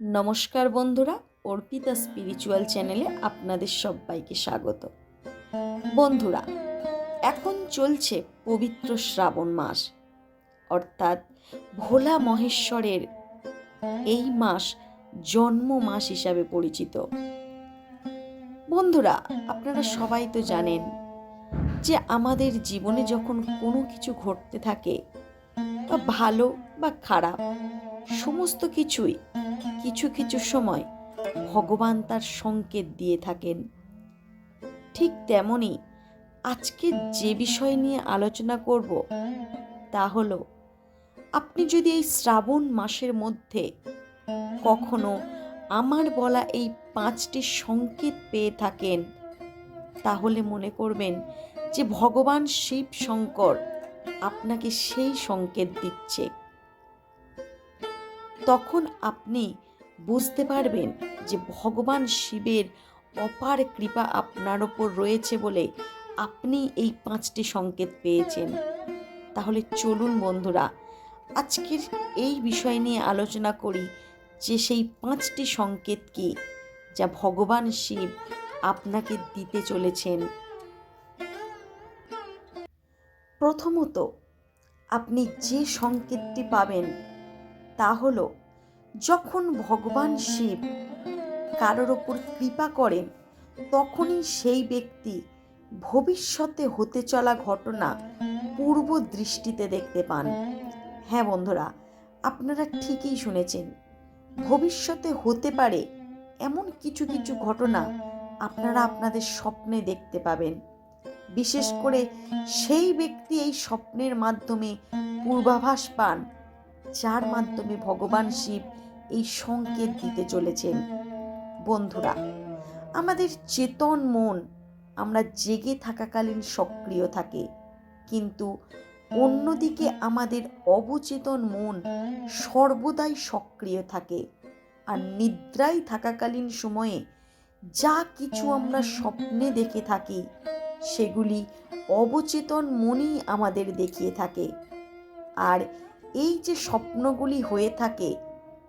নমস্কার বন্ধুরা, অর্পিতা স্পিরিচুয়াল চ্যানেলে আপনাদের সবাইকে স্বাগত। বন্ধুরা, এখন চলছে পবিত্র শ্রাবণ মাস। অর্থাৎ ভোলা মহেশ্বরের এই মাস জন্ম মাস হিসাবে পরিচিত। বন্ধুরা, আপনারা সবাই তো জানেন যে আমাদের জীবনে যখন কোনো কিছু ঘটতে থাকে বা ভালো বা খারাপ সমস্ত কিছুই কিছু কিছু সময় ভগবান তার সংকেত দিয়ে থাকেন। ঠিক তেমনি আজকে যে বিষয় নিয়ে আলোচনা করব তা হলো, আপনি যদি এই শ্রাবণ মাসের মধ্যে কখনো আমার বলা এই পাঁচটি সংকেত পেয়ে থাকেন, তাহলে মনে করবেন যে ভগবান শিব শঙ্কর আপনাকে সেই সংকেত দিচ্ছে। তখন আপনি বুঝতে পারবেন যে ভগবান শিবের অপার কৃপা আপনার ওপর রয়েছে বলে আপনি এই পাঁচটি সংকেত পেয়েছেন। তাহলে চলুন বন্ধুরা, আজকের এই বিষয় নিয়ে আলোচনা করি যে সেই পাঁচটি সংকেত কি যা ভগবান শিব আপনাকে দিতে চলেছেন। প্রথমত, আপনি যে সংকেতটি পাবেন তা হল, যখন ভগবান শিব কারোর ওপর কৃপা করেন, তখনই সেই ব্যক্তি ভবিষ্যতে হতে চলা ঘটনা পূর্ব দৃষ্টিতে দেখতে পান। হ্যাঁ বন্ধুরা, আপনারা ঠিকই শুনেছেন, ভবিষ্যতে হতে পারে এমন কিছু কিছু ঘটনা আপনারা আপনাদের স্বপ্নে দেখতে পাবেন। বিশেষ করে সেই ব্যক্তি এই স্বপ্নের মাধ্যমে পূর্বাভাস পান যার মাধ্যমে ভগবান শিব এই সংকেত দিতে চলেছেন। বন্ধুরা, আমাদের চেতন মন আমরা জেগে থাকাকালীন সক্রিয় থাকে, কিন্তু অন্যদিকে আমাদের অবচেতন মন সর্বদাই সক্রিয় থাকে আর নিদ্রায় থাকাকালীন সময়ে যা কিছু আমরা স্বপ্নে দেখে থাকি, সেগুলি অবচেতন মনেই আমাদের দেখিয়ে থাকে। আর এই যে স্বপ্নগুলি হয়ে থাকে,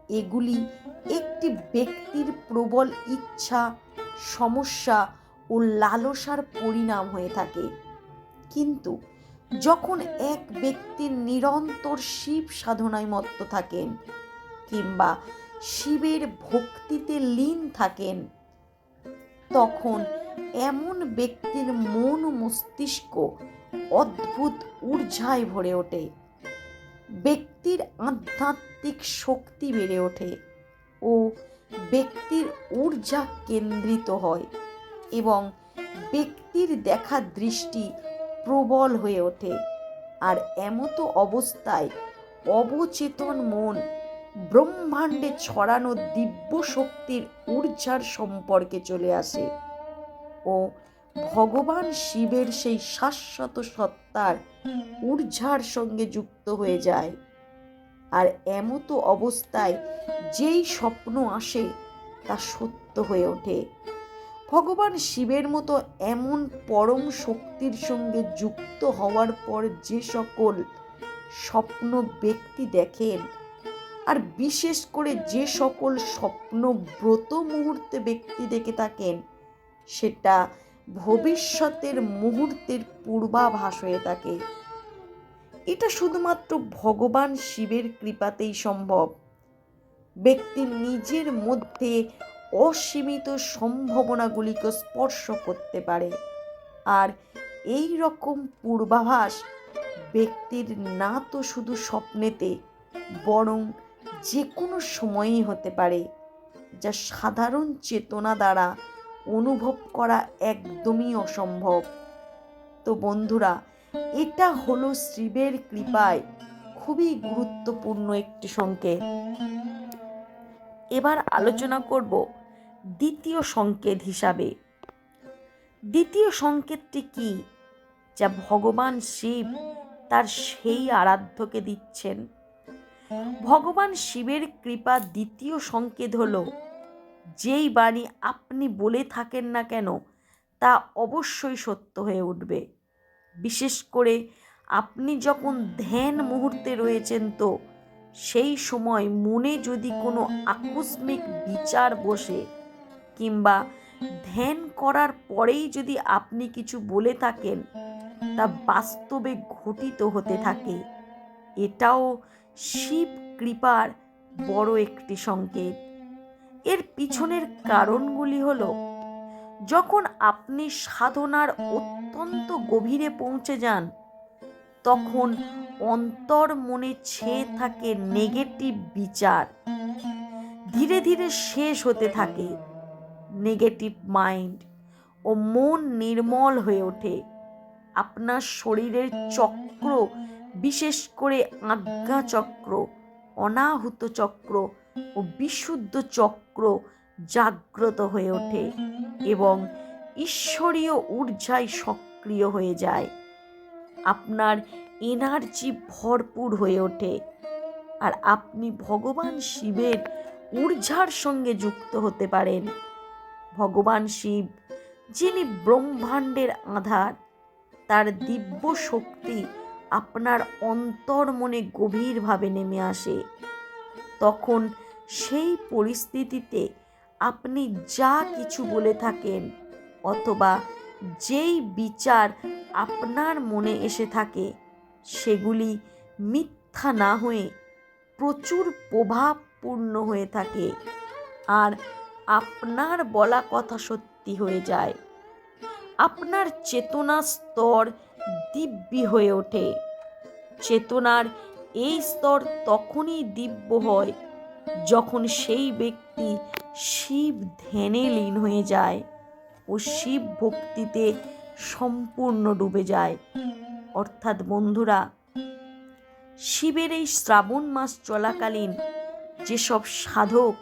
এগুলি একটি ব্যক্তির প্রবল ইচ্ছা, সমস্যা ও লালসার পরিণাম হয়ে থাকে। কিন্তু যখন এক ব্যক্তির নিরন্তর শিব সাধনায় মত্ত থাকেন কিংবা শিবের ভক্তিতে লীন থাকেন, তখন এমন ব্যক্তির মন মস্তিষ্ক অদ্ভুত ঊর্জায় ভরে ওঠে। ব্যক্তির আধ্যাত্মিক শক্তি বেড়ে ওঠে ও ব্যক্তির ঊর্জা কেন্দ্রিত হয় এবং ব্যক্তির দেখা দৃষ্টি প্রবল হয়ে ওঠে। আর এমতো অবস্থায় অবচেতন মন ব্রহ্মাণ্ডে ছড়ানো দিব্য শক্তির ঊর্জার সম্পর্কে চলে আসে ও ভগবান শিবের সেই শাশ্বত সত্তার ঊর্জার সঙ্গে যুক্ত হয়ে যায়। আর এমতো অবস্থায় যেই স্বপ্ন আসে, তা সত্য হয়ে ওঠে। ভগবান শিবের মতো এমন পরম শক্তির সঙ্গে যুক্ত হওয়ার পর যে সকল স্বপ্ন ব্যক্তি দেখেন, আর বিশেষ করে যে সকল স্বপ্ন ব্রত মুহূর্তে ব্যক্তি দেখে থাকেন, সেটা ভবিষ্যতের মুহূর্তের পূর্বাভাস হয়ে থাকে। এটা শুধুমাত্র ভগবান শিবের কৃপাতেই সম্ভব। ব্যক্তি নিজের মধ্যে অসীমিত সম্ভাবনাগুলিকে স্পর্শ করতে পারে। আর এই রকম পূর্বাভাস ব্যক্তির না তো শুধু স্বপ্নেতে, বরং যে কোনো সময়ই হতে পারে, যা সাধারণ চেতনা দ্বারা অনুভব করা একদমই অসম্ভব। তো বন্ধুরা, এটা হলো শিবের কৃপায় খুবই গুরুত্বপূর্ণ একটি সংকেত। এবার আলোচনা করব দ্বিতীয় সংকেত হিসাবে। দ্বিতীয় সংকেতটি কি? যা ভগবান শিব তার সেই আরাধ্যকে দিচ্ছেন। ভগবান শিবের কৃপা দ্বিতীয় সংকেত হলো যেই বাণী আপনি বলে থাকেন না কেন, তা অবশ্যই সত্য হয়ে উঠবে। বিশেষ করে আপনি যখন ধ্যান মুহূর্তে রয়েছেন তো, সেই সময় মনে যদি কোনো আকস্মিক বিচার বসে, কিংবা ধ্যান করার পরেই যদি আপনি কিছু বলে থাকেন, তা বাস্তবে ঘটিত হতে থাকে। এটাও শিব কৃপার বড় একটি সংকেত। এর পিছনের কারণগুলি হলো, যখন আপনি সাধনার অত্যন্ত গভীরে পৌঁছে যান, তখন অন্তর মনে ছেয়ে থাকে নেগেটিভ বিচার। ধীরে ধীরে শেষ হতে থাকে নেগেটিভ মাইন্ড ও মন নির্মল হয়ে ওঠে। আপনার শরীরের চক্র, বিশেষ করে আজ্ঞা চক্র, অনাহুত চক্র ও বিশুদ্ধ চক্র জাগ্রত হয়ে ওঠে এবং ঈশ্বরীয় ঊর্জায় সক্রিয় হয়ে যায়। আপনার এনার্জি ভরপুর হয়ে ওঠে আর আপনি ভগবান শিবের ঊর্জার সঙ্গে যুক্ত হতে পারেন। ভগবান শিব, যিনি ব্রহ্মাণ্ডের আধার, তার দিব্য শক্তি আপনার অন্তর মনে গভীরভাবে নেমে আসে। তখন সেই পরিস্থিতিতে আপনি যা কিছু বলে থাকেন অথবা যেই বিচার আপনার মনে এসে থাকে, সেগুলি মিথ্যা না হয়ে প্রচুর প্রভাবপূর্ণ হয়ে থাকে আর আপনার বলা কথা সত্যি হয়ে যায়। আপনার চেতনা স্তর দিব্যি হয়ে ওঠে। চেতনার এই স্তর তখনই দিব্য হয় যখন সেই ব্যক্তি শিব ধ্যানে লীন হয়ে যায় ও শিব ভক্তিতে সম্পূর্ণ ডুবে যায়। অর্থাৎ বন্ধুরা, শিবের এই শ্রাবণ মাস চলাকালীন যেসব সাধক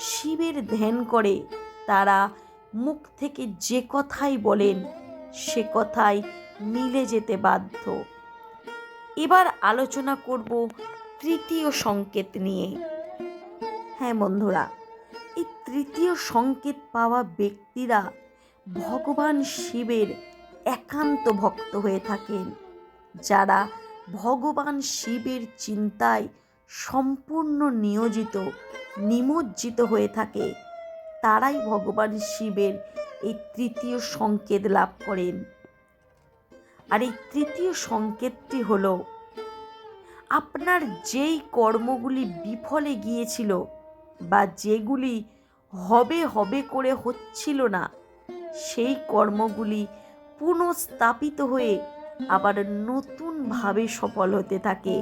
শিবের ধ্যান করে, তারা মুখ থেকে যে কথাই বলেন, সে কথাই মিলে যেতে বাধ্য। এবার আলোচনা করব তৃতীয় সংকেত নিয়ে। হ্যাঁ বন্ধুরা, এই তৃতীয় সংকেত পাওয়া ব্যক্তিরা ভগবান শিবের একান্ত ভক্ত হয়ে থাকেন। যারা ভগবান শিবের চিন্তায় সম্পূর্ণ নিয়োজিত, নিমজ্জিত হয়ে থাকে, তারাই ভগবান শিবের এই তৃতীয় সংকেত লাভ করেন। আর এই তৃতীয় সংকেতটি হলো, আপনার যেই কর্মগুলি বিফলে গিয়েছিল বা যেগুলি হবে হবে করে হচ্ছিল না, সেই কর্মগুলি পুনঃস্থাপিত হয়ে আবার নতুনভাবে সফল হতে থাকে।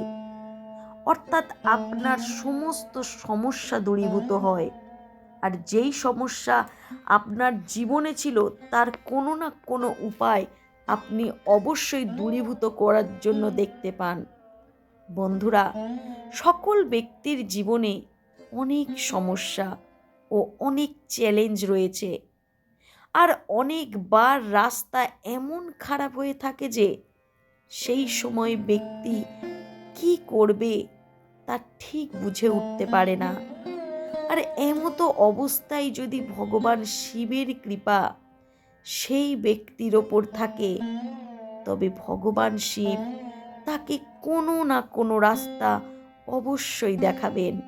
অর্থাৎ আপনার সমস্ত সমস্যা দূরীভূত হয়। আর যেই সমস্যা আপনার জীবনে ছিল, তার কোনো না কোনো উপায় আপনি অবশ্যই দূরীভূত করার জন্য দেখতে পান। বন্ধুরা, সকল ব্যক্তির জীবনে অনেক সমস্যা ও অনেক চ্যালেঞ্জ রয়েছে। আর অনেকবার রাস্তা এমন খারাপ হয়ে থাকে যে সেই সময় ব্যক্তি কি করবে তা ঠিক বুঝে উঠতে পারে না। আর এমতো অবস্থায় যদি ভগবান শিবের কৃপা সেই ব্যক্তির ওপর থাকে। তবে ভগবান শিব তাকে কোনো না কোনো রাস্তা অবশ্যই দেখাবেন।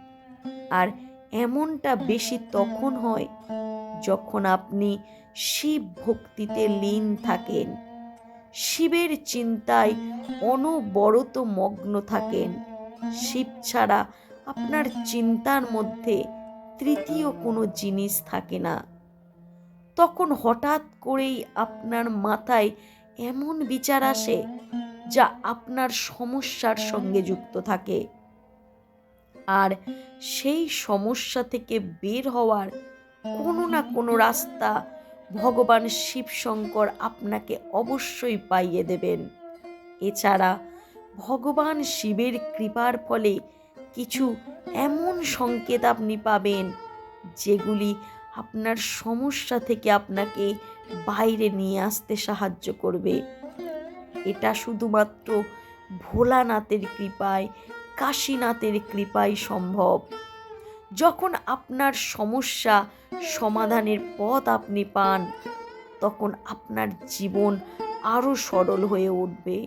আর এমনটা বেশি তখন হয় যখন আপনি শিব ভক্তিতে লীন থাকেন। শিবের চিন্তায় অনবরত মগ্ন থাকেন। শিব ছাড়া আপনার চিন্তার মধ্যে তৃতীয় কোনো জিনিস থাকে না। তখন হঠাৎ করেই আপনার মাথায় এমন বিচার আসে যা আপনার সমস্যার সঙ্গে যুক্ত থাকে। আর সেই সমস্যা থেকে বের হওয়ার কোনো না কোনো রাস্তা ভগবান শিবশঙ্কর আপনাকে অবশ্যই পাইয়ে দেবেন। এছাড়া ভগবান শিবের কৃপার ফলে কিছু এমন সংকেত আপনি পাবেন যেগুলি আপনার সমস্যা থেকে আপনাকে বাইরে নিয়ে আসতে সাহায্য করবে। এটা শুধুমাত্র ভোলানাথের কৃপায়, কাশীনাথের কৃপায় সম্ভব। যখন আপনার সমস্যা সমাধানের পথ আপনি পান, তখন আপনার জীবন আরও সরল হয়ে উঠবে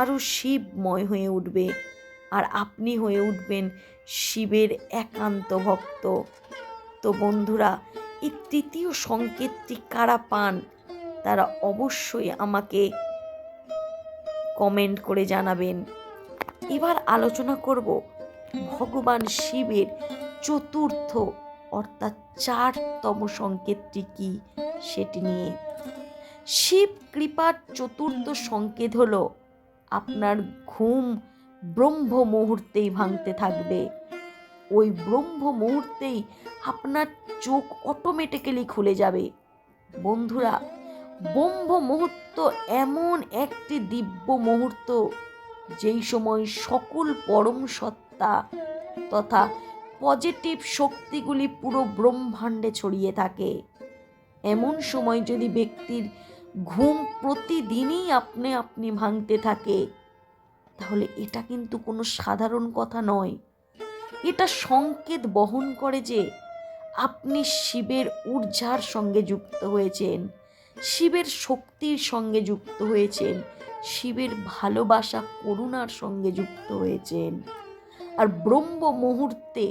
আরও শিবময় হয়ে উঠবে, আর আপনি হয়ে উঠবেন শিবের একান্ত ভক্ত। তো বন্ধুরা এই তৃতীয় সংকেতটি কারা পান, তারা অবশ্যই আমাকে কমেন্ট করে জানাবেন। এবার আলোচনা করব ভগবান শিবের চতুর্থ অর্থাৎ চারতম সংকেতটি কি সেটি নিয়ে। শিব কৃপার চতুর্থ সংকেত হলো আপনার ঘুম ব্রহ্ম মুহূর্তেই ভাঙতে থাকবে। ওই ব্রহ্ম মুহূর্তেই আপনার চোখ অটোমেটিক্যালি খুলে যাবে। বন্ধুরা, ব্রহ্ম মুহূর্ত এমন একটি দিব্য মুহূর্ত, যেই সময় সকল পরম সত্তা তথা পজিটিভ শক্তিগুলি পুরো ব্রহ্মাণ্ডে ছড়িয়ে থাকে। এমন সময় যদি ব্যক্তির ঘুম প্রতিদিনই আপনি আপনি ভাঙতে থাকে, তাহলে এটা কিন্তু কোনো সাধারণ কথা নয়। এটা সংকেত বহন করে যে আপনি শিবের ঊর্জার সঙ্গে যুক্ত হয়েছেন, শিবের শক্তির সঙ্গে যুক্ত হয়েছেন, শিবের ভালোবাসা, করুণার সঙ্গে যুক্ত হয়েছেন। আর ব্রহ্ম মুহূর্তে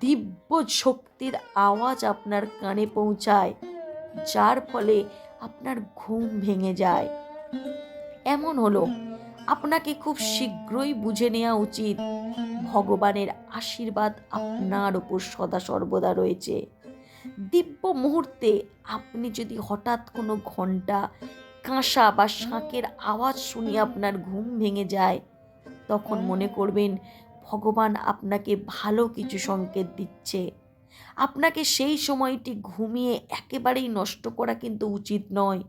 দিব্য শক্তির আওয়াজ আপনার কানে পৌঁছায়, যার ফলে আপনার ঘুম ভেঙে যায়। এমন হলো আপনাকে খুব শীঘ্রই বুঝে নেওয়া উচিত। ভগবানের আশীর্বাদ আপনার ওপর সদা সর্বদা রয়েছে। দিব্য মুহূর্তে আপনি যদি হঠাৎ কোনো ঘণ্টা কাঁসা বা শাঁখের আওয়াজ শুনে আপনার ঘুম ভেঙে যায়, তখন মনে করবেন ভগবান আপনাকে ভালো কিছু সংকেত দিচ্ছে। আপনাকে সেই সময়টি ঘুমিয়ে একেবারেই নষ্ট করা কিন্তু উচিত নয়।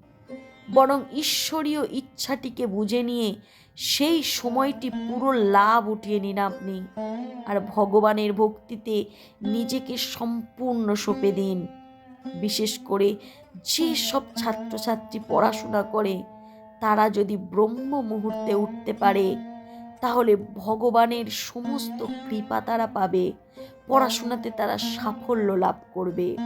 বরং ঈশ্বরীয় ইচ্ছাটিকে বুঝে নিয়ে সেই সময়টি পুরো লাভ উঠিয়ে নিন আপনি। আর ভগবানের ভক্তিতে নিজেকে সম্পূর্ণ সঁপে দিন। বিশেষ করে যে সব ছাত্রছাত্রী পড়াশোনা করে, তারা যদি ব্রহ্ম মুহূর্তে উঠতে পারে, তাহলে ভগবানের সমস্ত কৃপা তারা পাবে, পড়াশোনাতে তারা সাফল্য লাভ করবে।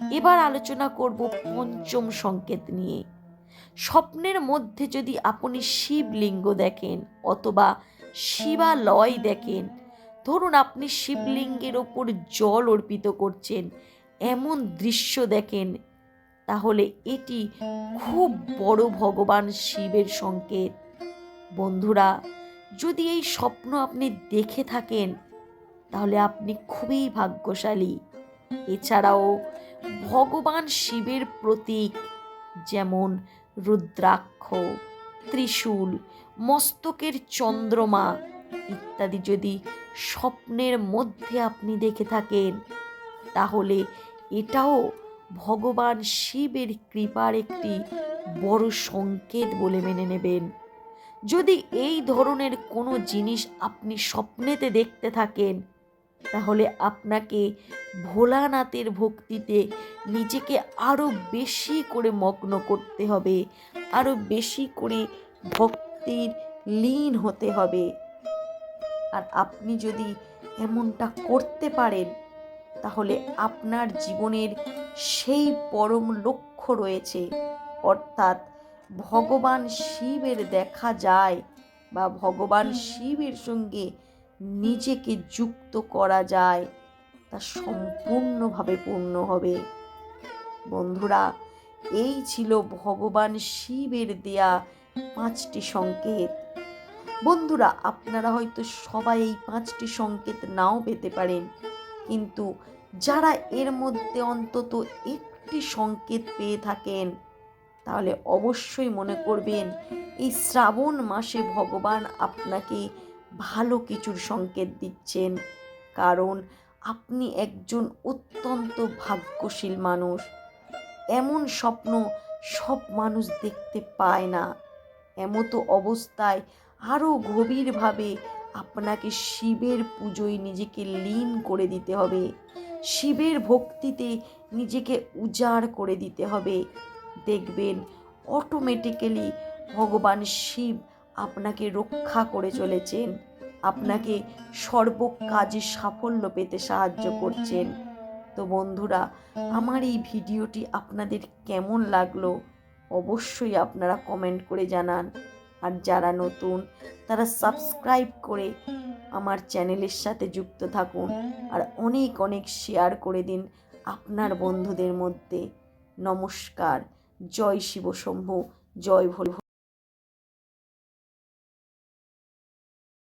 এবার আলোচনা করব পঞ্চম সংকেত নিয়ে। স্বপ্নের মধ্যে যদি আপনি শিবলিঙ্গ দেখেন অথবা শিবালয় দেখেন, ধরুন আপনি শিবলিঙ্গের ওপর জল অর্পিত করছেন, এমন দৃশ্য দেখেন, তাহলে এটি খুব বড় ভগবান শিবের সংকেত। বন্ধুরা, যদি এই স্বপ্ন আপনি দেখে থাকেন, তাহলে আপনি খুবই ভাগ্যশালী। এছাড়াও ভগবান শিবের প্রতীক, যেমন রুদ্রাক্ষ, ত্রিশূল, মস্তকের চন্দ্রমা ইত্যাদি যদি স্বপ্নের মধ্যে আপনি দেখে থাকেন, তাহলে এটাও ভগবান শিবের কৃপার একটি বড় সংকেত বলে মেনে নেবেন। যদি এই ধরনের কোনো জিনিস আপনি স্বপ্নেতে দেখতে থাকেন তাহলে আপনাকে ভোলানাথের ভক্তিতে নিজেকে আরও বেশি করে মগ্ন করতে হবে আরও বেশি করে ভক্তির লীন হতে হবে। আর আপনি যদি এমনটা করতে পারেন, তাহলে আপনার জীবনের সেই পরম লক্ষ্য রয়েছে। অর্থাৎ ভগবান শিবের দেখা যায় বা ভগবান শিবের সঙ্গে নিজেকে যুক্ত করা যায়, তা সম্পূর্ণভাবে পূর্ণ হবে। বন্ধুরা, এই ছিল ভগবান শিবের দেয়া পাঁচটি সংকেত। বন্ধুরা, আপনারা হয়তো সবাই এই পাঁচটি সংকেত নাও পেতে পারেন, কিন্তু যারা এর মধ্যে অন্তত একটি সংকেত পেয়ে থাকেন, তাহলে অবশ্যই মনে করবেন, এই শ্রাবণ মাসে ভগবান আপনাকে ভালো কিছুর সংকেত দিচ্ছেন। কারণ আপনি একজন অত্যন্ত ভাগ্যশীল মানুষ। এমন স্বপ্ন সব মানুষ দেখতে পায় না। এমতো অবস্থায় আরও গভীরভাবে আপনাকে শিবের পুজোয় নিজেকে লীন করে দিতে হবে। শিবের ভক্তিতে নিজেকে উজাড় করে দিতে হবে। দেখবেন অটোমেটিক্যালি ভগবান শিব আপনাকে রক্ষা করে চলেছেন। আপনাকে সর্ব কাজে সাফল্য পেতে সাহায্য করছেন। তো বন্ধুরা, আমার এই ভিডিওটি আপনাদের কেমন লাগল অবশ্যই আপনারা কমেন্ট করে জানান। আর যারা নতুন, তারা সাবস্ক্রাইব করে আমার চ্যানেলের সাথে যুক্ত থাকুন আর অনেক অনেক শেয়ার করে দিন আপনার বন্ধুদের মধ্যে। নমস্কার, জয় শিব শম্ভু জয় ভোলে।